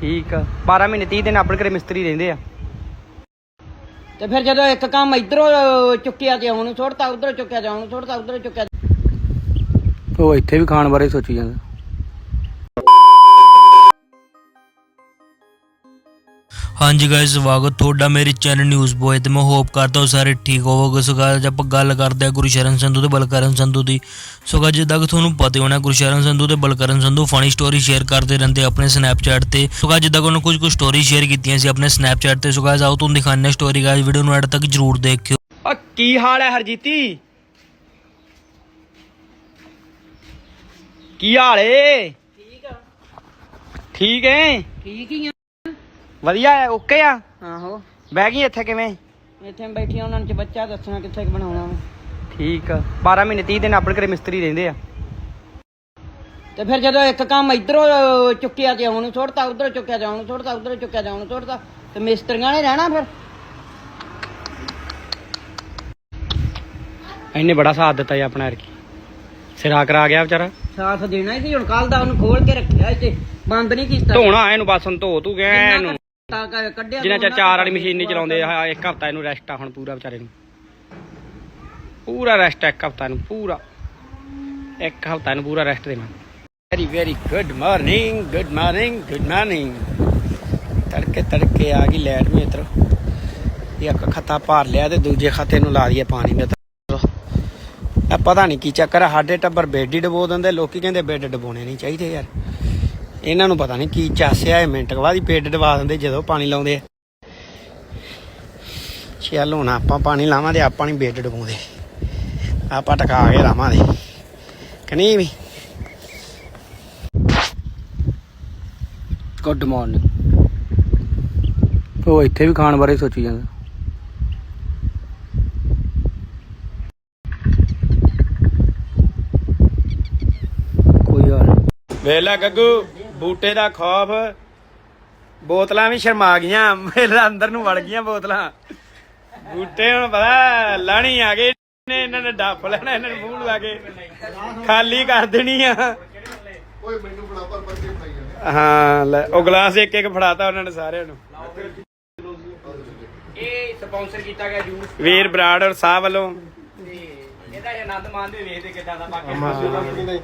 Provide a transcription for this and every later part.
ਠੀਕ ਆ। 12 ਮਹੀਨੇ 30 ਦਿਨ ਆਪਣੇ ਘਰੇ ਮਿਸਤਰੀ ਰਹਿੰਦੇ ਆ। ਤੇ ਫਿਰ ਜਦੋਂ ਇੱਕ ਕੰਮ ਇਧਰੋਂ ਚੁੱਕਿਆ ਤੇ ਉਹਨੂੰ ਛੋੜਤਾ ਉਧਰੋਂ ਚੁੱਕਿਆ ਤੇ ਉਹਨੂੰ ਛੋੜਤਾ ਉਧਰੋਂ ਚੁੱਕਿਆ। ਉਹ ਇੱਥੇ ਵੀ ਖਾਣ ਬਾਰੇ ਸੋਚੀ ਜਾਂਦਾ। ਹਾਂਜੀ ਗਾਇਸ ਸਵਾਗਤ ਤੁਹਾਡਾ ਮੇਰੇ ਚੈਨਲ ਨਿਊਜ਼ ਬੋਏ ਤੇ। ਮੈਂ ਹੋਪ ਕਰਦਾ ਹਾਂ ਸਾਰੇ ਠੀਕ ਹੋਵੋਗੇ। ਸੋ ਅੱਜ ਆਪਾਂ ਗੱਲ ਕਰਦੇ ਹਾਂ ਗੁਰਸ਼ਰਨ ਸੰਧੂ ਤੇ ਬਲਕਰਨ ਸੰਧੂ ਦੀ। ਸੋ guys, ਜਿੱਦਾਂ ਕਿ ਤੁਹਾਨੂੰ ਪਤਾ ਹੀ ਹੋਣਾ ਗੁਰਸ਼ਰਨ ਸੰਧੂ ਤੇ Balkaran Sandhu funny story share ਕਰਦੇ ਰਹਿੰਦੇ ਆਪਣੇ ਸਨੈਪਚੈਟ ਤੇ। ਸੋ guys, ਜਿੱਦਾਂ ਕਿ ਉਹਨਾਂ ਕੁਝ ਕੁ ਸਟੋਰੀ ਸ਼ੇਅਰ ਕੀਤੀਆਂ ਸੀ ਆਪਣੇ ਸਨੈਪਚੈਟ ਤੇ। ਸੋ guys, ਆਓ ਤੁਹਾਨੂੰ ਦਿਖਾਉਂਦੇ ਸਟੋਰੀ ਗਾਇਸ ਵੀਡੀਓ ਨੂੰ ਐਡ ਤੱਕ ਜਰੂਰ ਦੇਖਿਓ। ਆ ਕੀ ਹਾਲ ਹੈ ਹਰਜੀਤੀ? ਕੀ ਹਾਲ ਏ? ਠੀਕ ਆ। ਠੀਕ ਏ ਠੀਕ ਹੀ ਆ। ਵਧੀਆ ਹੈ ਓਕੇ ਆ? ਆਹੋ। ਬਹਿ ਗਈ ਇੱਥੇ ਕਿਵੇਂ? ਇੱਥੇ ਬੈਠੀ ਉਹਨਾਂ ਚ ਬੱਚਾ ਦੱਸਣਾ ਕਿੱਥੇ ਕੁ ਬਣਾਉਣਾ ਵਾ। ਠੀਕ ਆ। 12 ਮਹੀਨੇ 30 ਦਿਨ ਆਪਣੇ ਘਰੇ ਮਿਸਤਰੀ ਰਹਿੰਦੇ ਆ। ਤੇ ਫਿਰ ਜਦੋਂ ਇੱਕ ਕੰਮ ਇਧਰੋਂ ਚੁੱਕਿਆ ਤੇ ਉਹਨੂੰ ਛੋੜਤਾ ਉਧਰੋਂ ਚੁੱਕਿਆ ਤੇ ਉਹਨੂੰ ਛੋੜਤਾ ਉਧਰੋਂ ਚੁੱਕਿਆ ਤੇ ਉਹਨੂੰ ਛੋੜਤਾ ਤੇ ਮਿਸਤਰੀਆਂ ਨੇ ਰਹਿਣਾ ਫਿਰ। ਇਹਨੇ ਬੜਾ ਸਾਥ ਦਿੱਤਾ ਜੀ ਆਪਣਾ ਅਰਕੀ ਸਿਰਾ ਕਰਾ ਗਿਆ ਵਿਚਾਰਾ। ਸਾਥ ਦੇਣਾ ਹੀ ਸੀ ਹੁਣ ਕੱਲ ਦਾ ਉਹਨੂੰ ਖੋਲ ਕੇ ਰੱਖਿਆ ਇੱਥੇ ਬੰਦ ਨਹੀਂ ਕੀਤਾ। ਧੋਣਾ ਇਹਨੂੰ ਬਸ ਹੁਣ ਧੋ ਤੂੰ ਗਿਆ ਇਹਨੂੰ। ਤਾਂ ਕ- ਕੱਢਿਆ ਜਿੰਨਾ ਚਿਰ ਵਾਲੀ ਮਸ਼ੀਨ ਨਹੀਂ ਚਲਾਉਂਦੇ ਆ ਇੱਕ ਹਫਤਾ ਇਹਨੂੰ ਰੈਸਟ ਆ ਹੁਣ ਪੂਰਾ ਵਿਚਾਰੇ ਨੂੰ। ਪੂਰਾ ਰੈਸਟ ਇੱਕ ਹਫਤਾ ਨੂੰ ਪੂਰਾ। ਇੱਕ ਹਫਤਾ ਨੂੰ ਪੂਰਾ ਰੈਸਟ ਦੇਣਾ very very good morning good morning good morning ਤੜਕੇ ਤੜਕੇ ਆ ਗਈ ਲੈਟ ਮੇ ਇਧਰ। ਇੱਕ ਖੱਤਾ ਭਰ ਲਿਆ ਤੇ ਦੂਜੇ ਖਾਤੇ ਨੂੰ ਲਾ ਦਈਏ ਪਾਣੀ ਮੇ ਆ ਪਤਾ ਨਹੀਂ ਕੀ ਚੱਕਰ ਆ ਸਾਡੇ ਟੱਬਰ ਬੈੱਡ ਹੀ ਡਬੋ ਦਿੰਦੇ ਲੋਕੀ ਕਹਿੰਦੇ ਬੈੱਡ ਡਬੋਣੇ ਨਹੀਂ ਚਾਹੀਦੇ ਯਾਰ। ਇਹਨਾਂ ਨੂੰ ਪਤਾ ਨਹੀਂ ਕੀ ਚਾਸਿਆ ਇਹ ਮਿੰਟ ਕੁ ਬਾਅਦ ਹੀ ਬੈੱਡ ਡਬਾ ਦਿੰਦੇ ਜਦੋਂ ਪਾਣੀ ਲਾਉਂਦੇ ਆ। ਚੱਲ ਹੁਣ ਆਪਾਂ ਪਾਣੀ ਲਾਵਾਂਗੇ ਆਪਾਂ ਨਹੀਂ ਬੈੱਡ ਡਬਾਉਂਦੇ। ਆਪਾਂ ਟਕਾ ਕੇ ਲਾਵਾਂਗੇ। ਕਿ ਨਹੀਂ ਵੀ? ਗੁੱਡ ਮਾਰਨਿੰਗ ਉਹ ਇੱਥੇ ਵੀ ਖਾਣ ਬਾਰੇ ਸੋਚੀ ਜਾਂਦਾ। ਕੋਈ ਹਾਲ ਵੇਲਾ ਗੱਗੂ। ਬੂਟੇ ਦਾ ਖੌਫ ਬੋਤਲਾਂ ਵੀ ਸ਼ਰਮਾ ਗਈਆਂ ਮੇਰੇ ਅੰਦਰ ਨੂੰ ਵੜ ਗਈਆਂ ਬੋਤਲਾਂ। ਬੂਟੇ ਹੁਣ ਪਤਾ ਲਾਣੀ ਆ ਗਏ ਨੇ ਇਹਨਾਂ ਨੇ ਡੱਫ ਲੈਣਾ ਇਹਨਾਂ ਨੂੰ ਮੂੰਹ ਲਾ ਕੇ ਖਾਲੀ ਕਰ ਦੇਣੀ ਆ। ਹਾਂ ਲੈ ਉਹ ਗਲਾਸ ਇੱਕ ਇੱਕ ਫੜਾਤਾ ਉਹਨਾਂ ਨੇ ਸਾਰਿਆਂ ਨੂੰ। ਇਹ ਸਪਾਂਸਰ ਕੀਤਾ ਗਿਆ ਜੂਸ ਵੀਰ ਬਰਾੜ ਔਰ ਸਾਹ ਵੱਲੋਂ। ਇਹਦਾ ਆਨੰਦ ਮਾਣਦੇ ਵੇਖਦੇ ਕਿਦਾਂ ਦਾ ਬਾਕੀ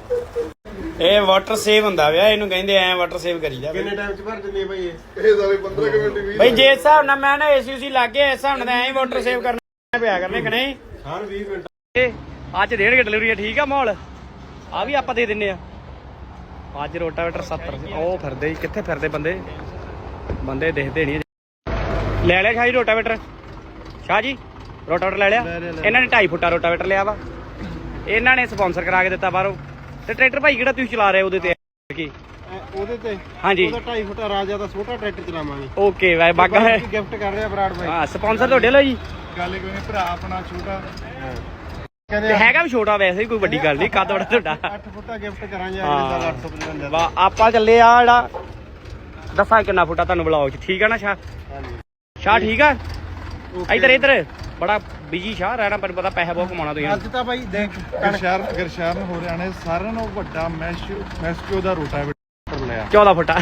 ਇਹ ਵਾਟਰ ਸੇਵ ਹੁੰਦਾ ਵਿਆ ਇਹਨੂੰ ਕਹਿੰਦੇ ਐ ਵਾਟਰ ਸੇਵ ਕਰੀਦਾ ਕਿੰਨੇ ਟਾਈਮ ਚ ਭਰ ਜੰਨੇ ਬਈ ਇਹ? ਸਾਰੇ 15 ਮਿੰਟ ਵੀ ਬਈ ਜੇ ਹਿਸਾਬ ਨਾਲ ਮੈਂ ਨਾ ਏਸੀ ਉਸੀ ਲੱਗ ਗਿਆ ਇਸ ਹਿਸਾਬ ਨਾਲ ਐ ਵਾਟਰ ਸੇਵ ਕਰਨਾ ਪਿਆ ਕਰਨੇ ਕਿ ਨਹੀਂ? ਹਰ 20 ਮਿੰਟ। ਅੱਜ ਦੇਣਗੇ ਡਿਲੀਵਰੀ ਠੀਕ ਆ ਮਾਹੌਲ? ਆ ਵੀ ਆਪਾਂ ਦੇ ਦਿੰਨੇ ਆ। ਅੱਜ ਰੋਟਾਵੇਟਰ 70 ਉਹ ਫਿਰਦੇ ਜੀ, ਕਿੱਥੇ ਫਿਰਦੇ ਬੰਦੇ? ਬੰਦੇ ਦਿਖਦੇ ਨਹੀਂ ਲੈ ਲਿਆ ਸ਼ਾਹ ਜੀ ਰੋਟਾਵੇਟਰ। ਸ਼ਾਹ ਜੀ ਰੋਟਾਵੇਟਰ ਲੈ ਲਿਆ। ਇਹਨਾਂ ਨੇ 2.5 ਫੁੱਟਾ ਰੋਟਾਵੇਟਰ ਲਿਆ ਵਾ। ਇਹਨਾਂ ਨੇ ਸਪਾਂਸਰ ਕਰਾ ਕੇ ਦਿੱਤਾ ਬਾਹਰੋਂ। ਤੇ ਟਰੈਕਟਰ ਭਾਈ ਕਿਹੜਾ ਤੁਸੀਂ ਚਲਾ ਰਹੇ ਹੋ ਉਹਦੇ ਤੇ? ਕੀ ਉਹਦੇ ਤੇ? ਹਾਂਜੀ। ਉਹਦਾ 2.5 ਫੁੱਟ ਰਾਜਾ ਦਾ ਛੋਟਾ ਟਰੈਕਟਰ ਚਲਾਵਾਂਗੇ। ਓਕੇ ਵਾਈ ਬਾਗਾ ਹੈ ਗਿਫਟ ਕਰ ਰਿਹਾ ਬਰਾੜ ਭਾਈ। ਹਾਂ ਸਪਾਂਸਰ ਤੁਹਾਡੇ ਲੋ ਜੀ ਗੱਲ ਕੋਈ ਨਹੀਂ ਭਰਾ ਆਪਣਾ ਛੋਟਾ। ਤੇ ਕਹਿੰਦੇ ਹੈਗਾ ਵੀ ਛੋਟਾ ਵੈਸੇ ਕੋਈ ਵੱਡੀ ਗੱਲ ਨਹੀਂ ਕੱਦ ਬੜਾ ਤੁਹਾਡਾ। 8 ਫੁੱਟਾ ਗਿਫਟ ਕਰਾਂਗੇ। ਅਗਲੇ ਸਾਲ 855 ਵਾ ਆਪਾਂ ਚੱਲੇ ਆ ਜਿਹੜਾ ਦੱਸਾਂ ਕਿੰਨਾ ਫੁੱਟਾ ਤੁਹਾਨੂੰ ਬਲੌਗ ਚ ਠੀਕ ਆ ਨਾ ਸ਼ਾਹ? ਸ਼ਾਹ ਠੀਕ ਆ? ਇੱਧਰ ਇੱਧਰ। ਬੜਾ ਬਿਜ਼ੀ ਸ਼ਾਹ ਰਹਿਣਾ ਪਰ ਪਤਾ ਪੈਸਾ ਬਹੁਤ ਕਮਾਉਣਾ ਤੁਸੀਂ। ਅੱਜ ਤਾਂ ਭਾਈ ਦੇਖ ਗਰਸ਼ਰਨ ਹੋ ਰਿਆ ਨੇ ਸਾਰਿਆਂ ਨੂੰ ਵੱਡਾ ਮੈਸ਼ ਮੈਸਕਿਓ ਦਾ ਰੋਟਾਵੇਟਰ ਲਿਆ। 14 ਫੁੱਟਾ।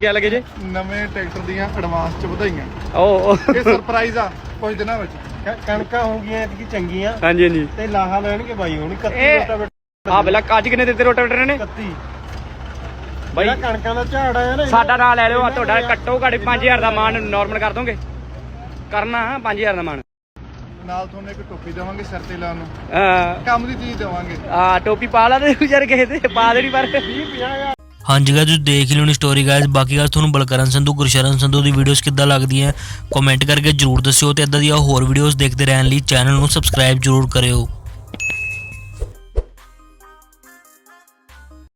ਕੀ ਲੱਗੇ ਜੇ? ਨਵੇਂ ਟਰੈਕਟਰ ਦੀਆਂ ਐਡਵਾਂਸ ਚ ਵਧਾਈਆਂ। ਓ। ਇਹ ਸਰਪ੍ਰਾਈਜ਼ ਆ ਕੁਝ ਦਿਨਾਂ ਵਿੱਚ। ਕਣਕਾਂ ਹੋ ਗਈਆਂ ਇਤਕੀ ਚੰਗੀਆਂ। ਹਾਂਜੀ ਹਾਂਜੀ। ਤੇ ਲਾਹਾ ਲੈਣਗੇ ਬਾਈ ਹੁਣ 31 ਇਹ- ਰੋਟਾਵੇਟਰ ਆ ਬਲਾ ਅੱਜ ਕਿੰਨੇ ਦਿੱਤੇ ਰੋਟਾਵੇਟਰ ਨੇ 31 ਬਾਈ ਕਣਕਾਂ ਦਾ ਝਾੜ ਆਇਆ ਨਾ ਸਾਡਾ ਨਾਂ ਲੈ ਲਿਓ ਆ ਤੁਹਾਡਾ ਘੱਟੋ ਘੱਟ 5000 ਦਾ ਮਾਨ ਨਾਰਮਲ ਕਰ ਦੋਗੇ? ਕਰਨਾ ਹਾਂ 5000 ਦਾ ਮਾਨ। ਨਾਲ ਤੁਹਾਨੂੰ ਇੱਕ ਟੋਪੀ ਦੇਵਾਂਗੇ ਸਿਰ ਤੇ ਲਾਉਣ ਨੂੰ। ਕੰਮ ਦੀ ਚੀਜ਼ ਦੇਵਾਂਗੇ। ਆ ਟੋਪੀ ਪਾ ਲਾ ਤੇ ਵਿਚਾਰ ਕਿਸੇ ਤੇ ਪਾ ਦੇਣੀ ਪਰ। 20 50000 ਹਾਂਜੀ ਗਾਇਸ ਤੁਸੀਂ ਦੇਖ ਲਿਓ ਨੀ ਸਟੋਰੀ ਗਾਇਸ ਬਾਕੀ ਗੱਲ ਤੁਹਾਨੂੰ ਬਲਕਰਨ ਸੰਧੂ ਗੁਰਸ਼ਰਨ ਸੰਧੂ ਦੀ ਵੀਡੀਓਜ਼ ਕਿੱਦਾਂ ਲੱਗਦੀਆਂ ਕਮੈਂਟ ਕਰਕੇ ਜਰੂਰ ਦੱਸਿਓ ਤੇ ਇਦਾਂ ਦੀਆਂ ਹੋਰ ਵੀਡੀਓਜ਼ ਦੇਖਦੇ ਰਹਿਣ ਲਈ ਚੈਨਲ ਨੂੰ ਸਬਸਕ੍ਰਾਈਬ ਜਰੂਰ ਕਰਿਓ।